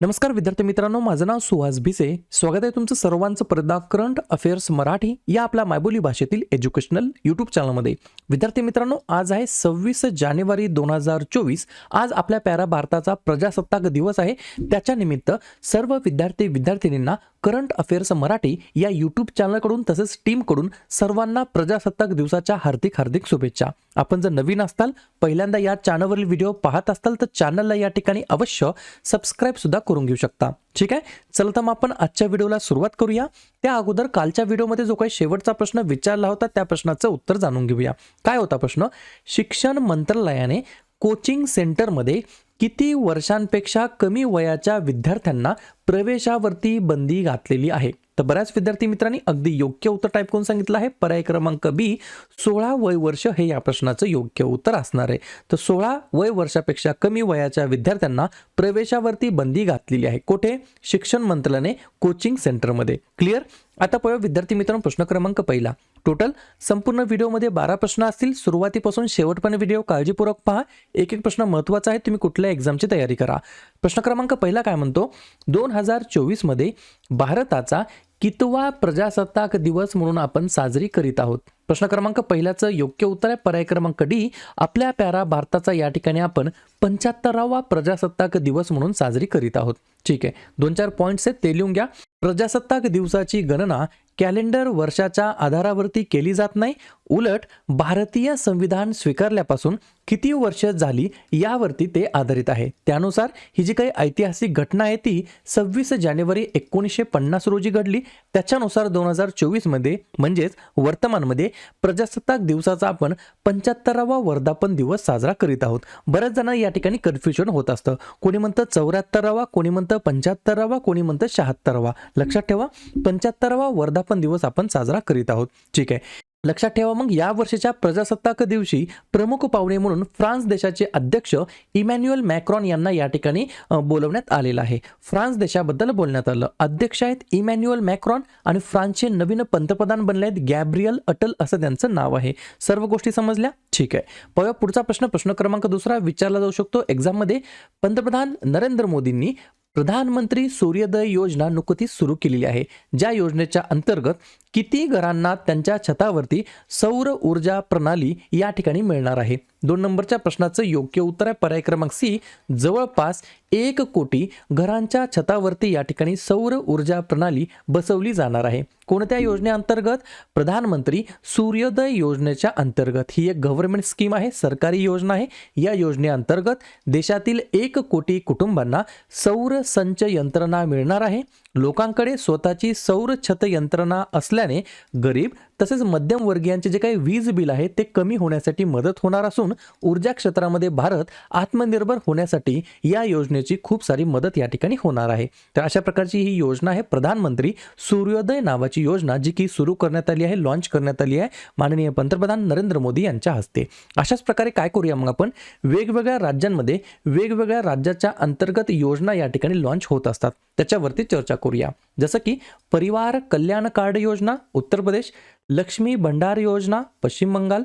नमस्कार विद्यार्थी मित्रांनो माझं नाव सुहास भिसे. स्वागत आहे तुमचं सर्वांचं परदा करंट अफेअर्स मराठी या आपल्या मायबोली भाषेतील एज्युकेशनल यूट्यूब चॅनलमध्ये. विद्यार्थी मित्रांनो आज आहे सव्वीस जानेवारी दोन हजार चोवीस. आज आपल्या प्यारा भारताचा प्रजासत्ताक दिवस आहे. त्याच्या निमित्त सर्व विद्यार्थी विद्यार्थिनींना करंट अफेअर्स मराठी या यूट्यूब चॅनलकडून तसेच टीमकडून सर्वांना प्रजासत्ताक दिवसाच्या हार्दिक हार्दिक शुभेच्छा. आपण जर नवीन असताल पहिल्यांदा या चॅनलवरील व्हिडिओ पाहत असताल तर चॅनलला या ठिकाणी अवश्य सबस्क्राईब सुद्धा करून घेऊ शकता. ठीक आहे? चला तर मग आपण आजच्या व्हिडिओला सुरुवात करूया. त्या अगोदर कालच्या व्हिडिओमध्ये जो काही शेवटचा प्रश्न विचारला होता त्या प्रश्नाचं उत्तर जाणून घेऊया. काय होता प्रश्न? शिक्षण मंत्रालयाने कोचिंग सेंटरमध्ये किती वर्षांपेक्षा कमी वयाच्या विद्यार्थ्यांना प्रवेशावरती बंदी घातलेली आहे. तर बऱ्याच विद्यार्थी मित्रांनी अगदी योग्य उत्तर टाईप करून सांगितलं आहे. पर्याय क्रमांक बी सोळा वय वर्ष हे या प्रश्नाचं योग्य उत्तर असणार आहे. तर सोळा वय वर्षापेक्षा कमी वयाच्या विद्यार्थ्यांना प्रवेशावरती बंदी घातलेली आहे. कुठे? शिक्षण मंत्रालयाने कोचिंग सेंटरमध्ये. क्लिअर आता पहा विद्यार्थी मित्रांनो प्रश्न क्रमांक पहिला. टोटल संपूर्ण व्हिडिओमध्ये बारा प्रश्न असतील. सुरुवातीपासून शेवटपर्यंत व्हिडिओ काळजीपूर्वक पहा. एक एक प्रश्न महत्त्वाचा आहे. तुम्ही कुठल्या एक्झामची तयारी करा. प्रश्न क्रमांक पहिला काय म्हणतो? दोन हजार चोवीसमध्ये भारताचा कितवा प्रजासत्ताक दिवस म्हणून आपण साजरी करीत आहोत? प्रश्न क्रमांक पहिल्याचं योग्य उत्तर आहे. पर्याय क्रमांक डी आपल्या प्यारा भारताचा या ठिकाणी आपण पंच्याहत्तरावा प्रजासत्ताक दिवस म्हणून साजरी करीत आहोत. ठीक आहे. दोन चार पॉईंट्स आहेत ते लिहून घ्या. प्रजासत्ताक दिवसाची गणना कॅलेंडर वर्षाच्या आधारावरती केली जात नाही. उलट भारतीय संविधान स्वीकारल्यापासून किती वर्ष झाली यावरती ते आधारित आहे. त्यानुसार ही जी काही ऐतिहासिक घटना आहे ती सव्वीस जानेवारी एकोणीसशे पन्नास रोजी घडली. त्याच्यानुसार दोन हजार चोवीसमध्ये म्हणजेच वर्तमानमध्ये प्रजासत्ताक दिवसाचा आपण पंच्याहत्तरावा वर्धापन दिवस साजरा करीत आहोत. बऱ्याच जण या ठिकाणी कन्फ्युजन होत असतं. कोणी म्हणतं चौऱ्याहत्तरावा कोणी म्हणतं पंच्याहत्तरावा कोणी म्हणतं शहात्तरावा. लक्षात ठेवा पंच्याहत्तरावा वर्धापन दिवस आपण साजरा करीत आहोत. ठीक आहे. लक्षात ठेवा मग या वर्षीच्या प्रजासत्ताक दिवशी प्रमुख पाहुणे म्हणून फ्रान्स देशाचे अध्यक्ष इमॅन्युअल मॅक्रॉन यांना या ठिकाणी बोलवण्यात आलेलं आहे. फ्रान्स देशाबद्दल बोलण्यात आलं. अध्यक्ष आहेत इमॅन्युअल मॅक्रॉन आणि फ्रान्सचे नवीन पंतप्रधान बनले आहेत गॅब्रियल अटल असं त्यांचं नाव आहे. सर्व गोष्टी समजल्या? ठीक आहे. पाहूया पुढचा प्रश्न. प्रश्न क्रमांक दुसरा विचारला जाऊ शकतो. एक्झाममध्ये पंतप्रधान नरेंद्र मोदींनी प्रधानमंत्री सूर्योदय योजना नुकतीच सुरू केलेली आहे. ज्या योजनेच्या अंतर्गत किती घरांना त्यांच्या छतावरती सौर ऊर्जा प्रणाली या ठिकाणी मिळणार आहे? दोन नंबरच्या प्रश्नाचं योग्य उत्तर आहे पर्याय क्रमांक सी. जवळपास एक कोटी घरांच्या छतावरती या ठिकाणी सौर ऊर्जा प्रणाली बसवली जाणार आहे. कोणत्या योजनेअंतर्गत? प्रधानमंत्री सूर्योदय योजनेच्या अंतर्गत. ही एक गव्हर्नमेंट स्कीम आहे सरकारी योजना आहे. या योजनेअंतर्गत देशातील एक कोटी कुटुंबांना सौर संच यंत्रणा मिळणार आहे. लोकांकडे स्वतःची सौर छत यंत्रणा असल्या असल्याने गरीब तसेच मध्यमवर्गीयांचे जे काही वीज बिल आहे ते कमी होण्यासाठी मदत होणार असून ऊर्जा क्षेत्रामध्ये भारत आत्मनिर्भर होण्यासाठी या योजनेची खूप सारी मदत या ठिकाणी होणार आहे. तर अशा प्रकारची ही योजना आहे प्रधानमंत्री सूर्योदय नावाची योजना जी की सुरू करण्यात आली आहे लॉन्च करण्यात आली आहे माननीय पंतप्रधान नरेंद्र मोदी यांच्या हस्ते. अशाच प्रकारे काय करूया मग आपण? वेगवेगळ्या राज्यांमध्ये वेगवेगळ्या राज्याच्या अंतर्गत योजना या ठिकाणी लॉन्च होत असतात. त्याच्यावरती चर्चा करूया. जसं की परिवार कल्याण कार्ड योजना उत्तर प्रदेश लक्ष्मी भंडार योजना पश्चिम बंगाल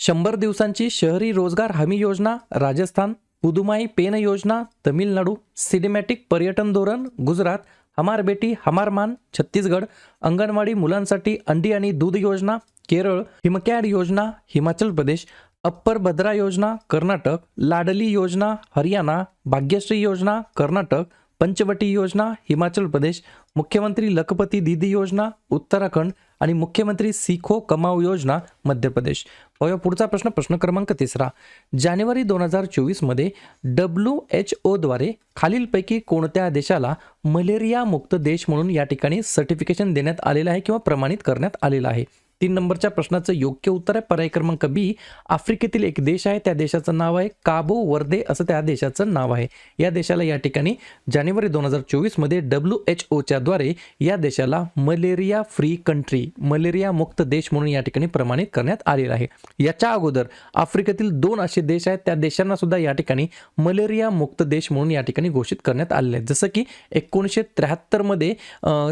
शंभर दिवसांची शहरी रोजगार हमी योजना राजस्थान पुदुमाई पेन योजना तमिळनाडू सिनेमॅटिक पर्यटन धोरण गुजरात हमार बेटी हमार मान छत्तीसगड अंगणवाडी मुलांसाठी अंडी आणि दूध योजना केरळ हिमकॅड योजना हिमाचल प्रदेश अप्पर भद्रा योजना कर्नाटक लाडली योजना हरियाणा भाग्यश्री योजना कर्नाटक पंचवटी योजना हिमाचल प्रदेश मुख्यमंत्री लखपती दीदी योजना उत्तराखंड आणि मुख्यमंत्री सिखो कमाव योजना मध्य प्रदेश. पाहूया पुढचा प्रश्न प्रश्न क्रमांक तिसरा. जानेवारी दोन हजार चोवीसमध्ये डब्ल्यू एच ओद्वारे खालीलपैकी कोणत्या देशाला मलेरिया मुक्त देश म्हणून या ठिकाणी सर्टिफिकेशन देण्यात आलेलं आहे किंवा प्रमाणित करण्यात आलेलं आहे? तीन नंबरच्या प्रश्नाचं योग्य उत्तर आहे. पर्याय क्रमांक बी आफ्रिकेतील एक देश आहे. त्या देशाचं नाव आहे काबो वर्दे असं त्या देशाचं नाव आहे. या देशाला या ठिकाणी जानेवारी दोन हजार चोवीसमध्ये डब्ल्यू एच ओच्या द्वारे या देशाला मलेरिया फ्री कंट्री मलेरिया मुक्त देश म्हणून या ठिकाणी प्रमाणित करण्यात आलेलं आहे. याच्या अगोदर आफ्रिकेतील दोन असे देश आहेत. त्या देशांना सुद्धा या ठिकाणी मलेरिया मुक्त देश म्हणून या ठिकाणी घोषित करण्यात आलेले आहे. जसं की एकोणीसशे त्र्याहत्तरमध्ये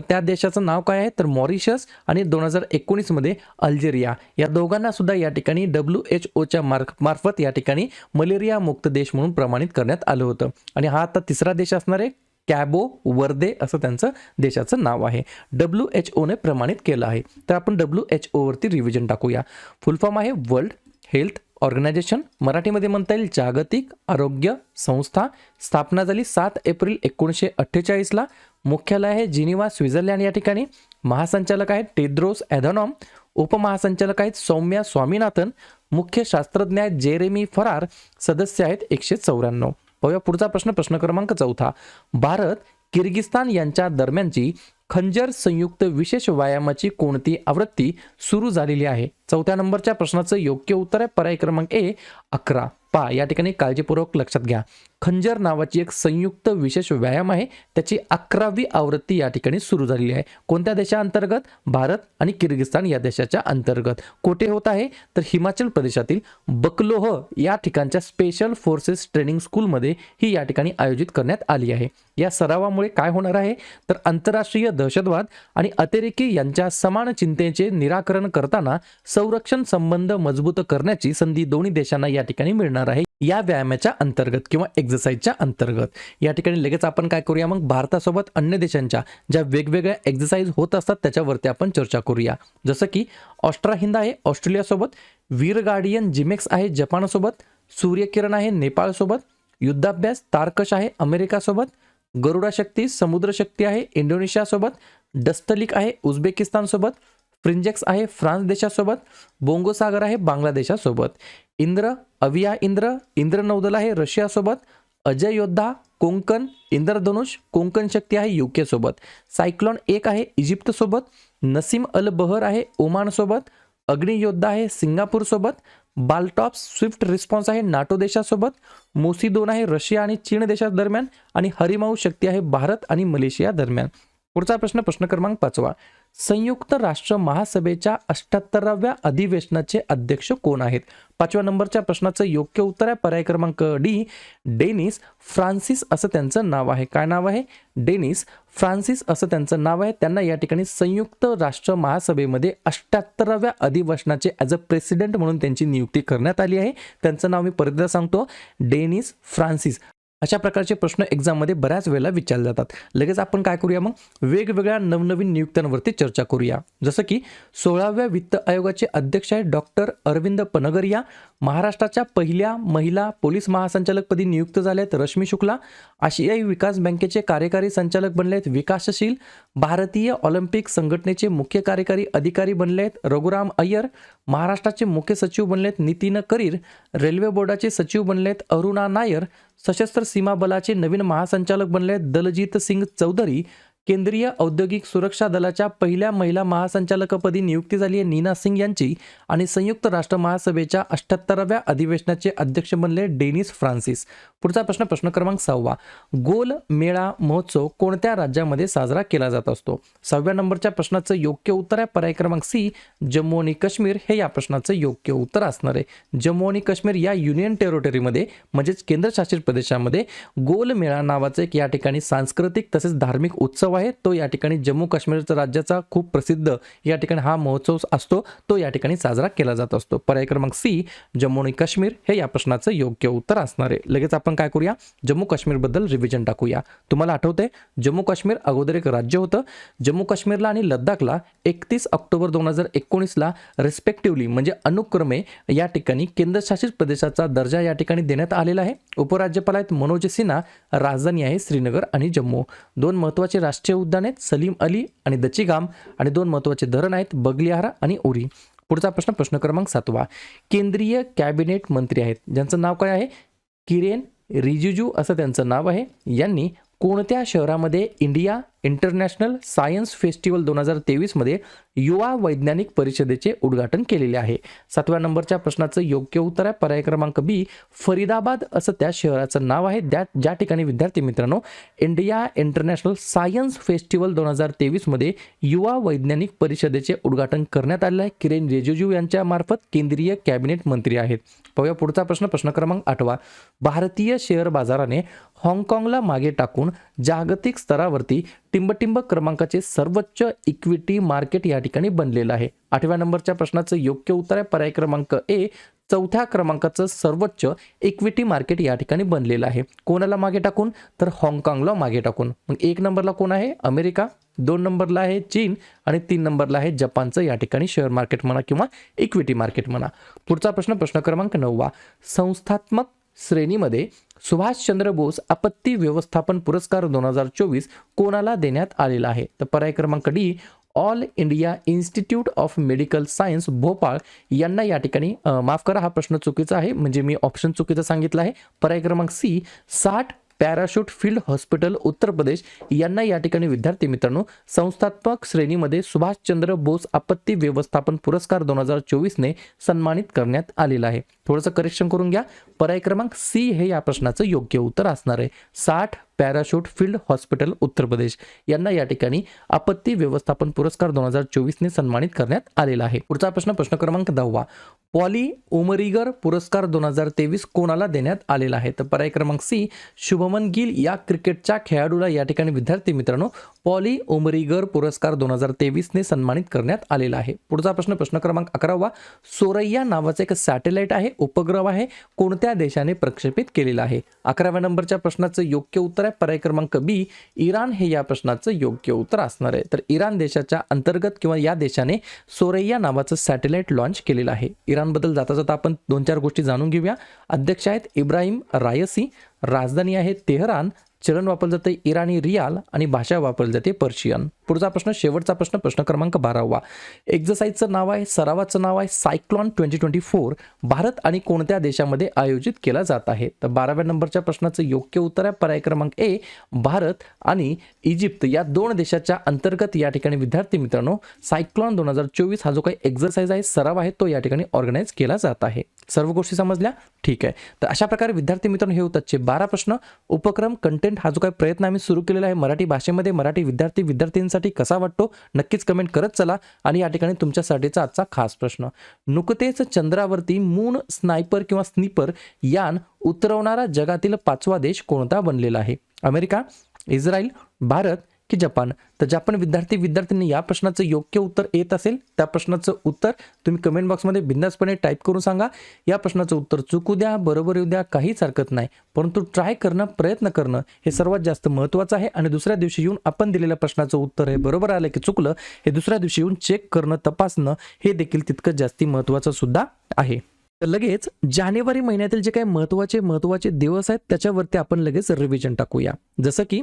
त्या देशाचं नाव काय आहे? तर मॉरिशस आणि दोन हजार एकोणीसमध्ये अल्जेरिया. या दोघांना सुद्धा या ठिकाणी डब्ल्यू एच ओच्या मार्फ मार्फत या ठिकाणी मलेरिया मुक्त देश म्हणून प्रमाणित करण्यात आलं होतं. आणि हा आता तिसरा देश असणार आहे कॅबो वर्दे असं त्यांचं देशाचं नाव आहे. डब्ल्यू एच ओने प्रमाणित केलं आहे. तर आपण डब्ल्यू एच ओवरती रिव्हिजन टाकूया. फुल फॉर्म आहे वर्ल्ड हेल्थ ऑर्गनायझेशन मराठीमध्ये म्हणता येईल जागतिक आरोग्य संस्था. स्थापना झाली सात एप्रिल एकोणीसशे अठ्ठेचाळीसला. मुख्यालय आहे जिनिवा स्वित्झर्लंड या ठिकाणी. महासंचालक आहेत टेद्रोस ॲधॉनॉम उपमहासंचालक आहेत सौम्या स्वामीनाथन मुख्य शास्त्रज्ञ आहेत जेरेमी फरार सदस्य आहेत एकशे चौऱ्याण्णव. पाहूया पुढचा प्रश्न प्रश्न क्रमांक चौथा. भारत किर्गिस्तान यांच्या दरम्यानची खंजर संयुक्त विशेष व्यायामाची कोणती आवृत्ती सुरू झालेली आहे? चौथ्या नंबरच्या प्रश्नाचं योग्य उत्तर आहे. पर्याय क्रमांक ए अकरा. पा या ठिकाणी काळजीपूर्वक लक्षात घ्या. खंजर नावाची एक संयुक्त विशेष व्यायाम आहे. त्याची अकरावी आवृत्ती या ठिकाणी सुरू झालेली आहे. कोणत्या देशाअंतर्गत? भारत आणि किर्गिस्तान या देशाच्या अंतर्गत. कोठे होत आहे? तर हिमाचल प्रदेशातील बकलोह या ठिकाणच्या स्पेशल फोर्सेस ट्रेनिंग स्कूलमध्ये ही या ठिकाणी आयोजित करण्यात आली आहे. या सरावामुळे काय होणार आहे? तर आंतरराष्ट्रीय दहशतवाद आणि अतिरेकी यांच्या समान चिंतेचे निराकरण करताना संरक्षण संबंध मजबूत करण्याची संधी दोन्ही देशांना या ठिकाणी मिळणार आहे. या व्यायामाच्या अंतर्गत किंवा एक्झरसाईजच्या अंतर्गत. या ठिकाणी लगेच आपण काय करूया? मग भारतासोबत अन्य देशांच्या ज्या वेगवेगळ्या एक्झरसाईज होत असतात त्याच्यावरती आपण चर्चा करूया. जसं की ऑस्ट्राहिंद आहे ऑस्ट्रेलियासोबत. वीर गार्डियन जिमेक्स आहे जपानसोबत. सूर्यकिरण आहे नेपाळसोबत. युद्धाभ्यास तारकश आहे अमेरिकासोबत. गरुडाशक्ती समुद्रशक्ती आहे इंडोनेशियासोबत. डस्तलिक आहे उझबेकिस्तानसोबत. फ्रिंजेक्स आहे फ्रान्स देशासोबत. बोंगोसागर आहे बांगलादेशासोबत. इंद्र अविया इंद्र इंद्र नौदल आहे रशियासोबत अजय योद्धा कोंकण इंद्रधनुष कोंकण शक्ती आहे युके सोबत. सायक्लॉन एक आहे इजिप्त सोबत नसीम अल बहर आहे ओमान सोबत अग्नियोद्धा आहे सिंगापूर सोबत बालटॉप स्विफ्ट रिस्पॉन्स आहे नाटो देशासोबत मोसी दोन आहे रशिया आणि चीन देशादरम्यान आणि हरिमाऊ शक्ती आहे भारत आणि मलेशिया दरम्यान. पुढचा प्रश्न प्रश्न क्रमांक पाचवा. संयुक्त राष्ट्र महासभेच्या अष्ट्याहत्तराव्या अधिवेशनाचे अध्यक्ष कोण आहेत? पाचव्या नंबरच्या प्रश्नाचं योग्य उत्तर आहे पर्याय क्रमांक डी डेनिस फ्रान्सिस असं त्यांचं नाव आहे. काय नाव आहे? डेनिस फ्रान्सिस असं त्यांचं नाव आहे. त्यांना या ठिकाणी संयुक्त राष्ट्र महासभेमध्ये अष्ट्याहत्तराव्या अधिवेशनाचे ॲज अ प्रेसिडेंट म्हणून त्यांची नियुक्ती करण्यात आली आहे. त्यांचं नाव मी परत सांगतो. Dennis Francis. अशा प्रकारचे प्रश्न एक्झाममध्ये बऱ्याच वेळेला विचारले जातात. लगेच आपण काय करूया मग? वेगवेगळ्या नवनवीन नियुक्त्यांवरती चर्चा करूया. जसं की सोळाव्या वित्त आयोगाचे अध्यक्ष आहेत डॉक्टर अरविंद पनगरिया महाराष्ट्राच्या पहिल्या महिला पोलीस महासंचालकपदी नियुक्त झाल्या आहेत रश्मी शुक्ला. आशियाई विकास बँकेचे कार्यकारी संचालक बनले आहेत विकासशील. भारतीय ऑलिम्पिक संघटनेचे मुख्य कार्यकारी अधिकारी बनले आहेत रघुराम अय्यर. महाराष्ट्राचे मुख्य सचिव बनले आहेत नितीन करीर. रेल्वे बोर्डाचे सचिव बनले आहेत अरुणा नायर. सशस्त्र सीमा बलाचे नवीन महासंचालक बनले दलजीत सिंग चौधरी. केंद्रीय औद्योगिक सुरक्षा दलाच्या पहिल्या महिला महासंचालकपदी नियुक्ती झाली आहे नीना सिंग यांची आणि संयुक्त राष्ट्र महासभेच्या अठ्ठ्याहत्तराव्या अधिवेशनाचे अध्यक्ष बनले डेनिस फ्रान्सिस. पुढचा प्रश्न प्रश्न क्रमांक सहावा. गोल मेळा महोत्सव कोणत्या राज्यामध्ये साजरा केला जात असतो? सहाव्या नंबरच्या प्रश्नाचं योग्य उत्तर आहे पर्याय क्रमांक सी जम्मू आणि काश्मीर. हे या प्रश्नाचं योग्य उत्तर असणार आहे. जम्मू आणि काश्मीर या युनियन टेरिटरीमध्ये म्हणजेच केंद्रशासित प्रदेशामध्ये गोल मेळा नावाचं एक या ठिकाणी सांस्कृतिक तसेच धार्मिक उत्सव आहे. तो या ठिकाणी जम्मू काश्मीरचा राज्याचा खूप प्रसिद्ध या ठिकाणी हा महोत्सव असतो. तो या ठिकाणी साजरा केला जात असतो. पर्याय क्रमांक सी जम्मू आणि काश्मीर. हे या प्रश्नाचं योग्य उत्तर असणार आहे. लगेच आपण काय करूया? जम्मू काश्मीरबद्दल रिव्हिजन टाकूया. तुम्हाला आठवतंय जम्मू काश्मीर अगोदर एक राज्य होतं. जम्मू काश्मीरला आणि लद्दाखला एकतीस ऑक्टोबर दोन हजार एकोणीसला रिस्पेक्टिव्हली म्हणजे अनुक्रमे या ठिकाणी केंद्रशासित प्रदेशाचा दर्जा या ठिकाणी देण्यात आलेला आहे. उपराज्यपाल आहेत मनोज सिन्हा राजधानी आहे श्रीनगर आणि जम्मू. दोन महत्त्वाचे राष्ट्रीय उद्यान आहेत सलीम अली आणि दचिगाम आणि दोन महत्त्वाचे धरण आहेत बगलिहारा आणि उरी. पुढचा प्रश्न प्रश्न क्रमांक सातवा. केंद्रीय कॅबिनेट मंत्री आहेत. ज्यांचं नाव काय आहे? किरेन रिजिजू असं त्यांचं नाव आहे. यांनी कोणत्या शहरामध्ये इंडिया इंटरनॅशनल सायन्स फेस्टिवल दोन हजार तेवीसमध्ये युवा वैज्ञानिक परिषदेचे उद्घाटन केलेले आहे. सातव्या नंबरच्या प्रश्नाचं योग्य उत्तर आहे. पर्याय क्रमांक बी फरीदाबाद असं त्या शहराचं नाव आहे. त्या ज्या ठिकाणी विद्यार्थी मित्रांनो इंडिया इंटरनॅशनल सायन्स फेस्टिवल दोन हजार तेवीसमध्ये युवा वैज्ञानिक परिषदेचे उद्घाटन करण्यात आले आहे. किरेन रिजिजू यांच्या मार्फत केंद्रीय कॅबिनेट मंत्री आहेत. पाहूया पुढचा प्रश्न. प्रश्न क्रमांक आठवा. भारतीय शेअर बाजाराने हाँगकाँगला मागे टाकून जागतिक स्तरावरती टिंबटिंब क्रमांकाचे सर्वोच्च इक्विटी मार्केट या ठिकाणी बनलेलं आहे. आठव्या नंबरच्या प्रश्नाचं योग्य उत्तर आहे. पर्याय क्रमांक ए चौथ्या क्रमांकाचं सर्वोच्च इक्विटी मार्केट या ठिकाणी बनलेलं आहे. कोणाला मागे टाकून? तर हाँगकाँगला मागे टाकून. मग एक नंबरला कोण आहे? अमेरिका. दोन नंबरला आहे चीन आणि तीन नंबरला आहे जपानचं. या ठिकाणी शेअर मार्केट म्हणा किंवा इक्विटी मार्केट म्हणा. पुढचा प्रश्न प्रश्न क्रमांक नववा. संस्थात्मक श्रेणीमध्ये सुभाषचंद्र बोस आपत्ती व्यवस्थापन पुरस्कार दोन हजार चोवीस कोणाला देण्यात आलेला आहे? तर पर्याय क्रमांक D all India institute of medical science Bhopal. यांना या ठिकाणी माफ करा हा प्रश्न चुकीचा आहे. म्हणजे मी ऑप्शन चुकीचा सांगितला आहे. पर्याय क्रमांक सी साठ parachute field hospital Uttar Pradesh यांना या ठिकाणी विद्यार्थी मित्रांनो संस्थात्मक श्रेणीमध्ये सुभाषचंद्र बोस आपत्ती व्यवस्थापन पुरस्कार दोन हजार चोवीसने सन्मानित करण्यात आलेला आहे. थोडंसं करेक्शन करून घ्या. पर्याय क्रमांक सी हे या प्रश्नाचं योग्य उत्तर असणार आहे. साठ parachute field hospital Uttar Pradesh. यांना या ठिकाणी आपत्ती व्यवस्थापन पुरस्कार दोन हजार चोवीसने सन्मानित करण्यात आलेला आहे. पुढचा प्रश्न प्रश्न क्रमांक दहावा. पॉली उमरीगर पुरस्कार दोन हजार तेवीस कोणाला देण्यात आलेला आहे? तर पर्याय क्रमांक सी शुभमन गिल या क्रिकेटच्या खेळाडूला या ठिकाणी विद्यार्थी मित्रांनो पॉली उमरीगर पुरस्कार दोन हजार तेवीसने सन्मानित करण्यात आलेला आहे. पुढचा प्रश्न प्रश्न क्रमांक अकरावा. सोरैया नावाचा एक सॅटेलाइट आहे उपग्रह आहे कोणत्या देशाने प्रक्षेपित केलेला आहे? अकराव्या नंबरच्या प्रश्नाचं योग्य उत्तर आहे पर्याय क्रमांक बी इराण हे या प्रश्नाचं योग्य उत्तर असणार आहे. तर इराण देशाच्या अंतर्गत किंवा या देशाने सोरैया नावाचं सॅटेलाइट लॉन्च केलेलं आहे. इराणबद्दल जाता जाता आपण दोन चार गोष्टी जाणून घेऊया. अध्यक्ष आहेत इब्राहिम रायसी राजधानी आहे तेहरान चलन वापरलं जाते इराणी रियाल आणि भाषा वापरली जाते पर्शियन. पुढचा प्रश्न शेवटचा प्रश्न प्रश्न क्रमांक बारावा. एक्झरसाईजचं नाव आहे सरावाचं नाव आहे cyclone twenty twenty four Bharat आणि कोणत्या देशामध्ये आयोजित केला जात आहे? तर बाराव्या नंबरच्या प्रश्नाचं योग्य उत्तर आहे पर्याय क्रमांक ए भारत आणि इजिप्त. या दोन देशाच्या अंतर्गत या ठिकाणी विद्यार्थी मित्रांनो सायक्लॉन दोन हजार चोवीस हा जो काही एक्झरसाईज आहे सराव आहे तो या ठिकाणी ऑर्गनाईज केला जात आहे. सर्व गोष्टी समजल्या? ठीक आहे. तर अशा प्रकारे विद्यार्थी मित्रांनो हे होतात बारा प्रश्न. उपक्रम कंटेंट हा जो काही प्रयत्न आम्ही सुरू केलेला आहे मराठी भाषेमध्ये मराठी विद्यार्थी विद्यार्थ्यांसाठी कसा वाटतो नक्कीच कमेंट करत चला. आणि या ठिकाणी तुमच्यासाठीचा आजचा खास प्रश्न. नुकतेच चंद्रावरती मून स्नायपर किंवा स्निपर यान उतरवणारा जगातील पाचवा देश कोणता बनलेला आहे? अमेरिका इस्रायल भारत की जपान. तर जपान विद्यार्थी विद्यार्थ्यांनी या प्रश्नाचं योग्य उत्तर येत असेल त्या प्रश्नाचं उत्तर तुम्ही कमेंट बॉक्समध्ये बिंदासपणे टाईप करून सांगा. या प्रश्नाचं उत्तर चुकू द्या बरोबर येऊ द्या काहीच हरकत नाही. परंतु ट्राय करणं प्रयत्न करणं हे सर्वात जास्त महत्त्वाचं आहे. आणि दुसऱ्या दिवशी येऊन आपण दिलेल्या प्रश्नाचं उत्तर हे बरोबर आलं की चुकलं हे दुसऱ्या दिवशी येऊन चेक करणं तपासणं हे देखील तितकं जास्ती महत्त्वाचं सुद्धा आहे. तर लगेच जानेवारी महिन्यातील जे काही महत्त्वाचे महत्त्वाचे दिवस आहेत त्याच्यावरती आपण लगेच रिव्हिजन टाकूया. जसं की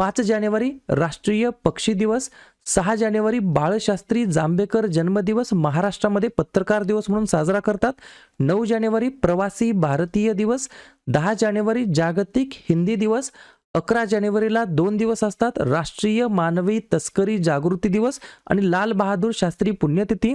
पाच जानेवारी राष्ट्रीय पक्षी दिवस सहा जानेवारी बाळशास्त्री जांभेकर जन्मदिवस महाराष्ट्रामध्ये पत्रकार दिवस म्हणून साजरा करतात. नऊ जानेवारी प्रवासी भारतीय दिवस दहा जानेवारी जागतिक हिंदी दिवस अकरा जानेवारीला दोन दिवस असतात राष्ट्रीय मानवी तस्करी जागृती दिवस आणि लाल बहादूर शास्त्री पुण्यतिथी.